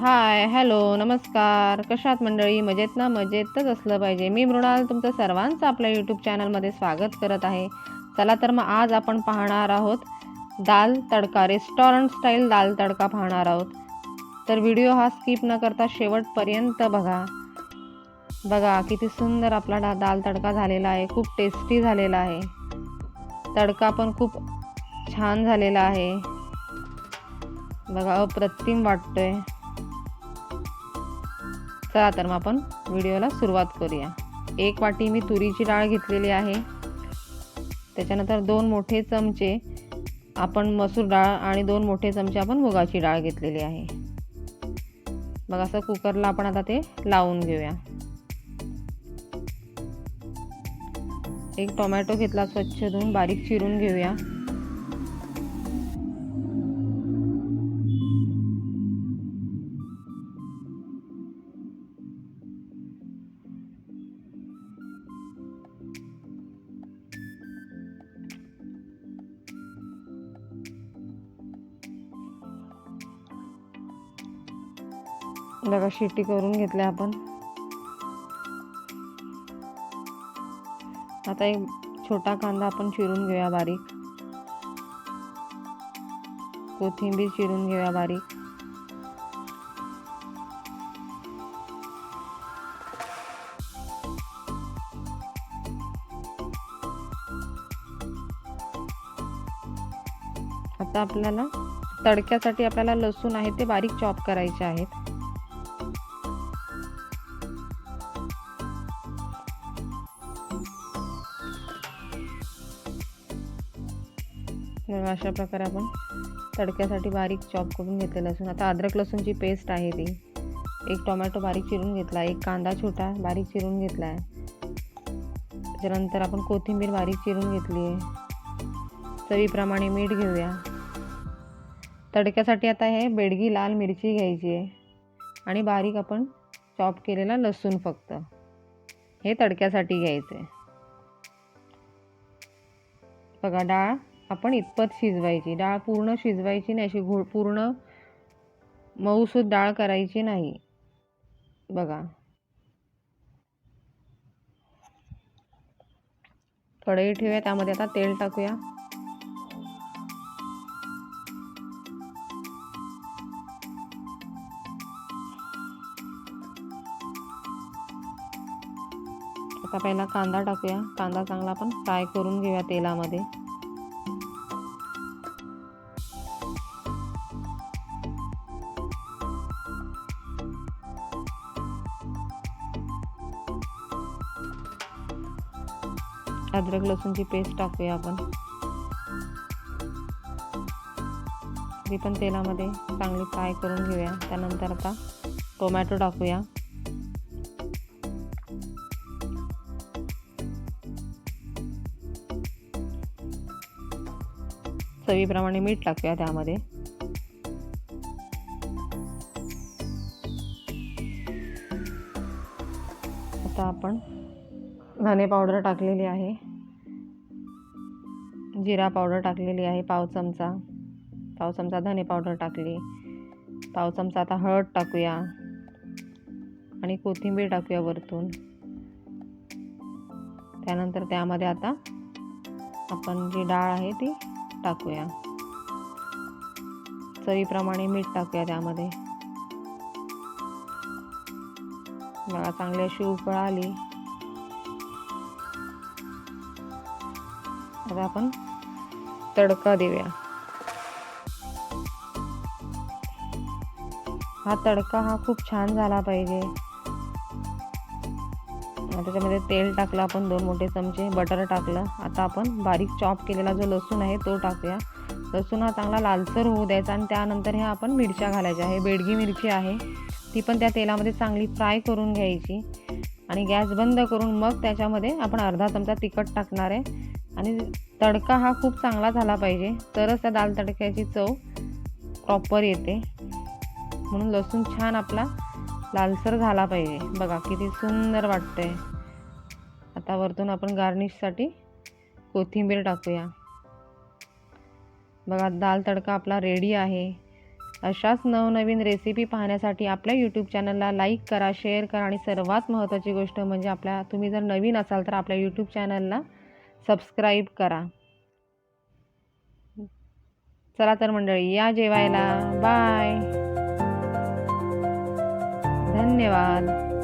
Hi hello नमस्कार. कशात मंडळी? मजेत ना? मजेतच असलं पाहिजे. मी मृणाल तुमचं सर्वांचं आपल्या यूट्यूब चॅनलमध्ये स्वागत करत आहे. चला तर मग आज आपण पाहणार आहोत दाल तडका. रेस्टॉरंट स्टाईल दाल तडका पाहणार आहोत. तर व्हिडिओ हा स्किप न करता शेवटपर्यंत बघा. बघा किती सुंदर आपला डा दाल तडका झालेला आहे. खूप टेस्टी झालेला आहे. तडका पण खूप छान झालेला आहे. बघा अप्रतिम वाटतोय. चला तर मग आपण व्हिडिओला सुरुवात करूया. एक वाटी मी तुरीची डाळ घेतलेली आहे. त्याच्यानंतर दोन मोठे चमचे आपण मसूर डाळ आणि दोन मोठे चमचे आपण मुगाची डाळ घेतलेली आहे. मग असं कुकरला आपण आता ते लावून घेऊया. एक टोमॅटो घेतला स्वच्छ धुवून बारीक चिरून घेऊया. बघा शिट्टी करून घेतल्या आपण. आता एक छोटा कांदा आपण चिरून घेऊया बारीक. कोथिंबीर चिरून घेऊया बारीक. आता आपल्याला तडक्यासाठी आपल्याला लसूण आहे ते बारीक चॉप करायचे आहेत. अशा प्रकारे आपण तडक्यासाठी बारीक चॉप करून घेतलेलं लसूण आता अद्रक लसूणची पेस्ट आहे ती. एक टोमॅटो बारीक चिरून घेतला एक कांदा छोटा बारीक चिरून घेतला आहे. त्याच्यानंतर आपण कोथिंबीर बारीक चिरून घेतली आहे. चवीप्रमाणे मीठ घेऊया. तडक्यासाठी आता हे बेडगी लाल मिरची घ्यायची आहे. आणि बारीक आपण चॉप केलेला लसूण फक्त. हे तडक्यासाठी घ्यायचं आहे बघा डाळ आपण इतपत शिजवायची. डाळ पूर्ण शिजवायची नाही अशी घो पूर्ण मऊसूद डाळ करायची नाही. बघा. कढई ठेवूया त्यामध्ये आता तेल टाकूया. आता पहिला कांदा टाकूया. कांदा चांगला आपण फ्राय करून घेऊया तेलामध्ये. अद्रक लसूणची पेस्ट टाकूया आपण. ती पण तेलामध्ये चांगली फ्राय करून घेऊया. त्यानंतर आता टोमॅटो टाकूया. चवीप्रमाणे मीठ टाकूया त्यामध्ये. आता आपण धने पावडर टाकलेली आहे. जिरा पावडर टाकलेली आहे पाव चमचा. पाव चमचा धने पावडर टाकली. पाव चमचा आता हळद टाकूया. आणि कोथिंबीर टाकूया वरतून. त्यानंतर त्यामध्ये आता आपण जी डाळ आहे ती टाकूया. चवीप्रमाणे मीठ टाकूया त्यामध्ये. बघा चांगली अशी उकळ आली आता आपण तडका देऊया. हा तडका हा खूप छान झाला पाहिजे. त्याच्यामध्ये तेल टाकलं आपण दोन मोठे चमचे बटर टाकलं. आता आपण बारीक चॉप केलेला जो लसूण आहे तो टाकूया. लसूण हा चांगला लालसर होऊ द्यायचा आणि त्यानंतर हे आपण मिरच्या घालायच्या. आहे बेडगी मिरची आहे. ती पण त्या तेलामध्ये चांगली फ्राय करून घ्यायची. आणि गॅस बंद करून मग त्याच्यामध्ये आपण अर्धा चमचा तिखट टाकणार आहे. आणि तडका हा खूप चांगला झाला पाहिजे. तरच त्या दाल तडक्याची चव प्रॉपर येते. म्हणून लसूण छान आपला लालसर झाला पाहिजे. बघा किती सुंदर वाटतंय. आता वरतून आपण गार्निशसाठी कोथिंबीर टाकूया. बघा दाल तडका आपला रेडी आहे. अशाच नवनवीन रेसिपी पाहण्यासाठी आपल्या यूट्यूब चॅनलला लाईक करा शेअर करा आणि सर्वात महत्त्वाची गोष्ट म्हणजे आपल्या तुम्ही जर नवीन असाल तर आपल्या यूट्यूब चॅनलला सबस्क्राईब करा. चला तर मंडळी या जेवायला. बाय. धन्यवाद.